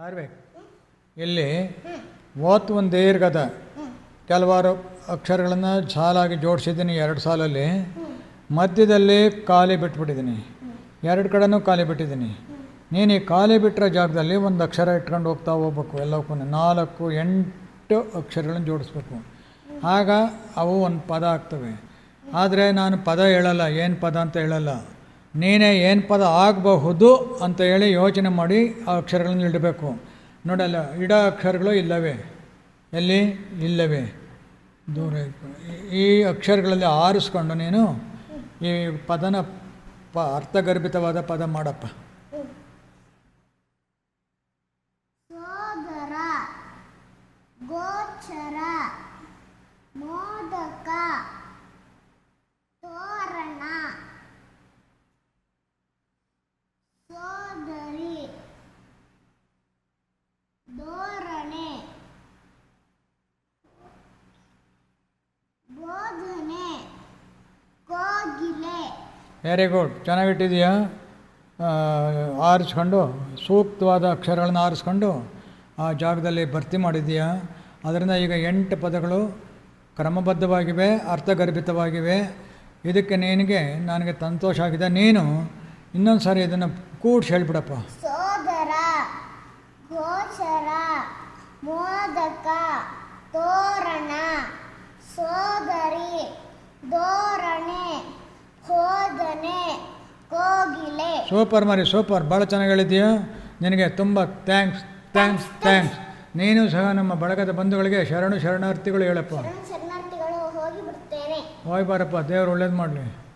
ಚಾರ್ಬೇಕು ಇಲ್ಲಿ ಓತ್ ಒಂದು ದೀರ್ಘದ. ಕೆಲವಾರು ಅಕ್ಷರಗಳನ್ನು ಸಾಲಾಗಿ ಜೋಡಿಸಿದ್ದೀನಿ ಎರಡು ಸಾಲಲ್ಲಿ. ಮಧ್ಯದಲ್ಲಿ ಖಾಲಿ ಬಿಟ್ಬಿಟ್ಟಿದ್ದೀನಿ. ಎರಡು ಕಡೆನೂ ಖಾಲಿ ಬಿಟ್ಟಿದ್ದೀನಿ. ನೀನು ಈ ಖಾಲಿ ಬಿಟ್ಟಿರೋ ಜಾಗದಲ್ಲಿ ಒಂದು ಅಕ್ಷರ ಇಟ್ಕೊಂಡು ಹೋಗ್ತಾ ಹೋಗ್ಬೇಕು ಎಲ್ಲಕ್ಕೂ. ನಾಲ್ಕು, ಎಂಟು ಅಕ್ಷರಗಳನ್ನು ಜೋಡಿಸ್ಬೇಕು. ಆಗ ಅವು ಒಂದು ಪದ ಆಗ್ತವೆ. ಆದರೆ ನಾನು ಪದ ಹೇಳಲ್ಲ. ಏನು ಪದ ಅಂತ ಹೇಳಲ್ಲ. ನೀನೇ ಏನು ಪದ ಆಗಬಹುದು ಅಂತ ಹೇಳಿ ಯೋಚನೆ ಮಾಡಿ ಆ ಅಕ್ಷರಗಳನ್ನು ಇಡಬೇಕು. ನೋಡಲ್ಲ, ಇಡ ಅಕ್ಷರಗಳು ಇಲ್ಲವೇ? ಎಲ್ಲಿ? ಇಲ್ಲವೇ? ದೂರ ಈ ಅಕ್ಷರಗಳಲ್ಲಿ ಆರಿಸ್ಕೊಂಡು ನೀನು ಈ ಪದನ ಪ ಅರ್ಥಗರ್ಭಿತವಾದ ಪದ ಮಾಡಪ್ಪ. ವೆರಿ ಗುಡ್ ಚೆನ್ನಾಗಿಟ್ಟಿದೆಯಾ ಆರಿಸ್ಕೊಂಡು, ಸೂಕ್ತವಾದ ಅಕ್ಷರಗಳನ್ನು ಆರಿಸ್ಕೊಂಡು ಆ ಜಾಗದಲ್ಲಿ ಭರ್ತಿ ಮಾಡಿದೆಯಾ ಅದರಿಂದ ಈಗ ಎಂಟು ಪದಗಳು ಕ್ರಮಬದ್ಧವಾಗಿವೆ, ಅರ್ಥಗರ್ಭಿತವಾಗಿವೆ. ಇದಕ್ಕೆ ನಿನಗೆ, ನನಗೆ ಸಂತೋಷ ಆಗಿದೆ. ನೀನು ಇನ್ನೊಂದು ಸಾರಿ ಇದನ್ನು ಕೂಡ್ಸಿ ಹೇಳ್ಬಿಡಪ್ಪ. ಗೋಚರ, ಮೋದಕ ತೋರಣ ಸೂಪರ್ ಮರಿ ಸೂಪರ್. ಭಾಳ ಚೆನ್ನಾಗಿ ಹೇಳಿದ್ದೀಯಾ? ನಿನಗೆ ತುಂಬ ಥ್ಯಾಂಕ್ಸ್ ಥ್ಯಾಂಕ್ಸ್ ಥ್ಯಾಂಕ್ಸ್ ನೀನು ಸಹ ನಮ್ಮ ಬಳಗದ ಬಂಧುಗಳಿಗೆ ಶರಣು ಶರಣಾರ್ಥಿಗಳು ಹೇಳಪ್ಪ. ಹೋಗಿ ಬಾರಪ್ಪ ದೇವ್ರು ಒಳ್ಳೇದು ಮಾಡಲಿ.